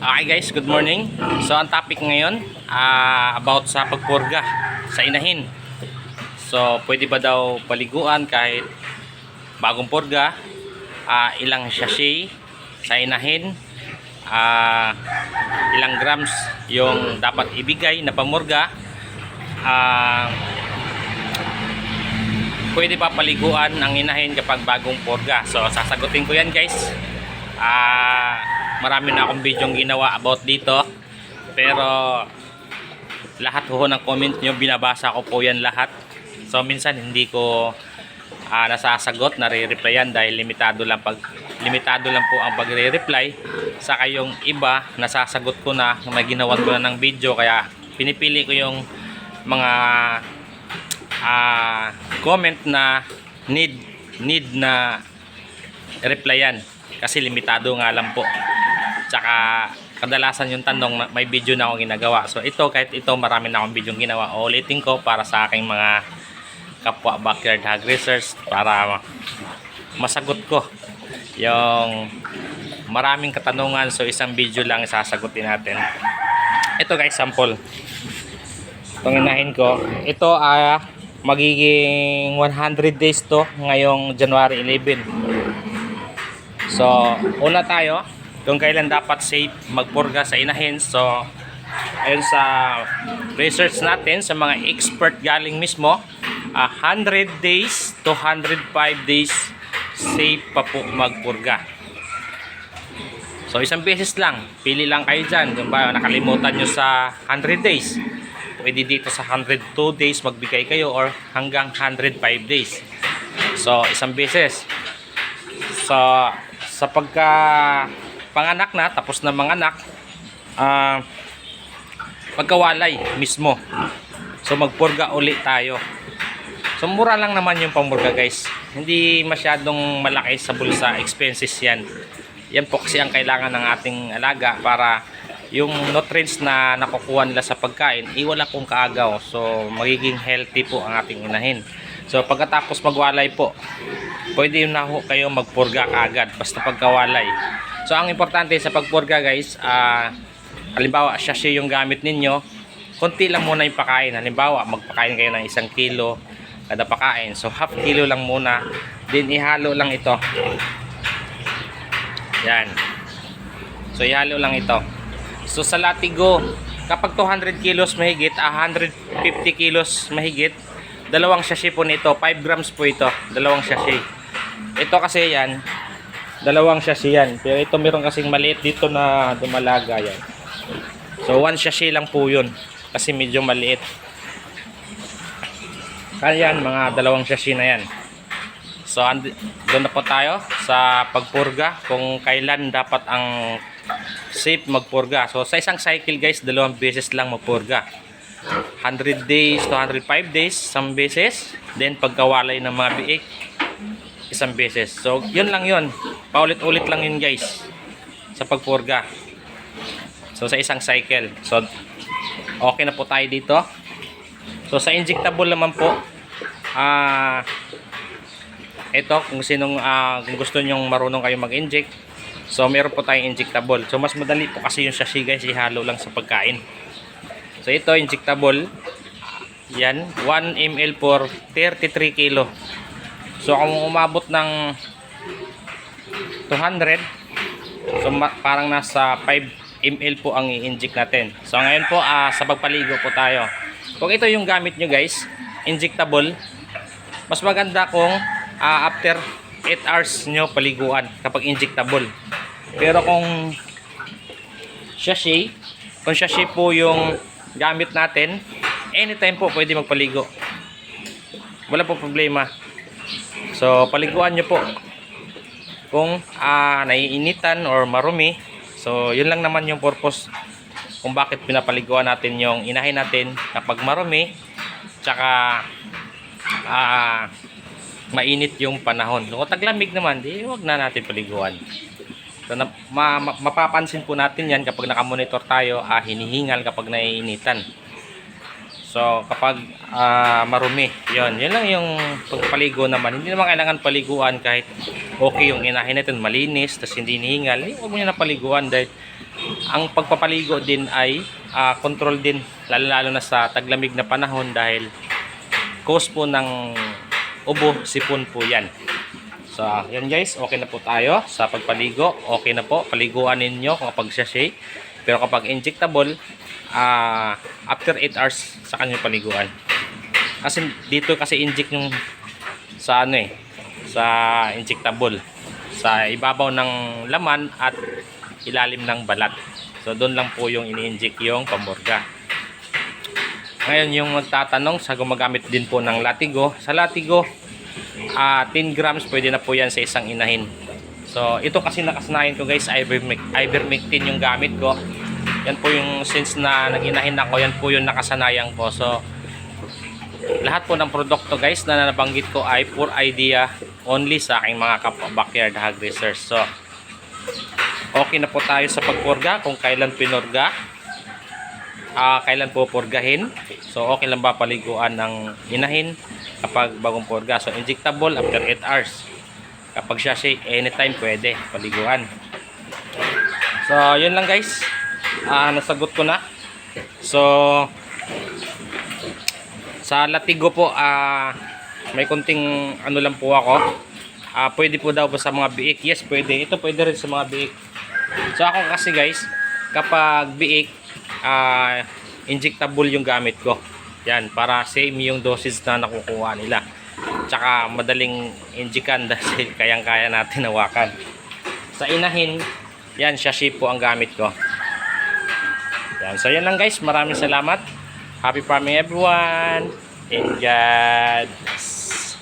Okay guys, good morning. So ang topic ngayon ah, about sa pagpurga sa inahin. So pwede ba daw paliguan kahit bagong purga? Ah, ilang sachet sa inahin? Ah, ilang grams yung dapat ibigay na pamurga? Ah, pwede pa paliguan ang inahin kapag bagong purga? So sasagutin ko yan guys. Ah, marami na akong video ginawa about dito. Pero lahat ho ng comment nyo, binabasa ko po yan lahat. So minsan hindi ko ah, nasasagot, nare-replyan dahil limitado lang pag limitado lang po ang pagre-reply. Saka yung iba, nasasagot ko na, may ginawan ko na ng video kaya pinipili ko yung mga ah, comment na need need na replyan kasi limitado nga lang po. Tsaka kadalasan yung tanong may video na akong ginagawa. So ito kahit ito marami na akong video ginawa. Ulitin ko para sa aking mga kapwa backyard hog racers para masagot ko yung maraming katanungan. So isang video lang isasagutin natin. Ito guys, sample. Itong inahin ko. Ito ah magiging 100 days to ngayong January 11. So, una tayo kung kailan dapat safe magpurga sa inahin. So, ayun sa research natin sa mga expert galing mismo, ah, 100 days to 105 days safe pa po magpurga. So, isang beses lang. Pili lang kayo dyan. Kung ba nakalimutan nyo sa 100 days. Pwede dito sa 102 days magbigay kayo or hanggang 105 days. So, isang beses. So, sa pagka panganak na, tapos na manganak, ah pagkawalay mismo. So, magpurga uli tayo. So, mura lang naman yung pamurga guys. Hindi masyadong malaki sa bulsa. Expenses yan. Yan po kasi ang kailangan ng ating alaga para yung nutrients na nakukuha nila sa pagkain, iwala pong kaagaw. So, magiging healthy po ang ating inahin. So, pagkatapos magwalay po, pwede na ho kayo magpurga kaagad basta pagkawalay. So, ang importante sa pagpurga guys, ah, halimbawa, sachet yung gamit ninyo, konti lang muna yung pakain. Halimbawa, magpakain kayo ng isang kilo kada pakain. So, half kilo lang muna. Then, ihalo lang ito. Yan. So, ihalo lang ito. So, sa latigo, kapag 200 kilos mahigit, ah, 150 kilos mahigit, dalawang sachet po nito. 5 grams po ito. Dalawang sachet. Ito kasi yan, dalawang sachet yan. Pero ito meron kasing maliit dito na dumalaga yan. So, one sachet lang po yun. Kasi medyo maliit. Kaya yan, mga dalawang sachet na yan. So, and, doon na po tayo sa pagpurga kung kailan dapat ang safe magpurga. So, sa isang cycle guys, dalawang beses lang magpurga. 100 days to 105 days, isang beses. Then, pagkawalay ng mga biik, isang beses. So, yun lang yun. Paulit-ulit lang yun guys sa pagpurga. So, sa isang cycle. So, okay na po tayo dito. So, sa injectable naman po, ah, ito, kung sinong, ah, kung gusto nyong marunong kayo mag-inject, so, meron po tayong injectable. So, mas madali po kasi yung sachet guys, ihalo lang sa pagkain. So, ito, injectable. Yan, 1 ml for 33 kilo. So, kung umabot ng 200, so, parang nasa 5 ml po ang i-inject natin. So, ngayon po, ah, sa pagpaligo po tayo. Kung ito yung gamit nyo guys, injectable, mas maganda kung ah, after 8 hours nyo paliguan kapag injectable. Pero kung sachet, kung sachet po yung gamit natin, anytime po pwede magpaligo. Wala po problema. So, paliguan nyo po. Kung ah, naiinitan or marumi, so yun lang naman yung purpose kung bakit pinapaliguan natin yung inahin natin kapag marumi, tsaka ah, mainit yung panahon. Kung taglamig naman, di wag na natin paliguan. So, na, ma, ma- mapapansin po natin yan kapag nakamonitor tayo, ah, hinihingal kapag naiinitan. So, kapag ah, marumi, yon yun lang yung pagpaligo naman. Hindi naman kailangan paliguan kahit okay yung inahin natin, malinis, tapos hindi hinihingal. Eh, huwag mo na paliguan dahil ang pagpapaligo din ay ah, control din lalo lalo na sa taglamig na panahon dahil cause po ng ubo sipon po yan so yan guys okay na po tayo sa pagpaligo okay na po paliguan ninyo kung kapag sachet pero kapag injectable ah, after 8 hours sa kanyang paliguan. Kasi dito kasi inject yung sa ano eh sa injectable. Sa ibabaw ng laman at ilalim ng balat. So doon lang po yung ini-inject yung pamorga. Ngayon yung nagtatanong sa gumagamit din po ng latigo. Sa latigo ah 10 grams pwede na po yan sa isang inahin. So ito kasi nakasanayan ko guys ivermec ivermectin yung gamit ko yan po yung since na naginahin ako yan po yung nakasanayan ko. So lahat po ng produkto guys na nabanggit ko ay for idea only sa aking mga backyard hog racers. So okay na po tayo sa pagpurga kung kailan pinurga ah kailan po purgahin. So okay lang ba paliguan ng inahin kapag bagong purga? So injectable after 8 hours. Kapag sachet anytime pwede paliguan. So yun lang guys ah nasagot ko na so sa Latigo po, ah may konting ano lang po ako. Ah pwede po daw po sa mga biik. Yes, pwede. Ito pwede rin sa mga biik. So ako kasi guys, kapag biik, ah injectable yung gamit ko. Yan, para same yung dosage na nakukuha nila. Tsaka madaling injikan dahil kayang-kaya natin hawakan. Sa inahin, yan, sachet po ang gamit ko. Yan, so yan lang guys. Maraming salamat. Happy farming everyone. And God bless.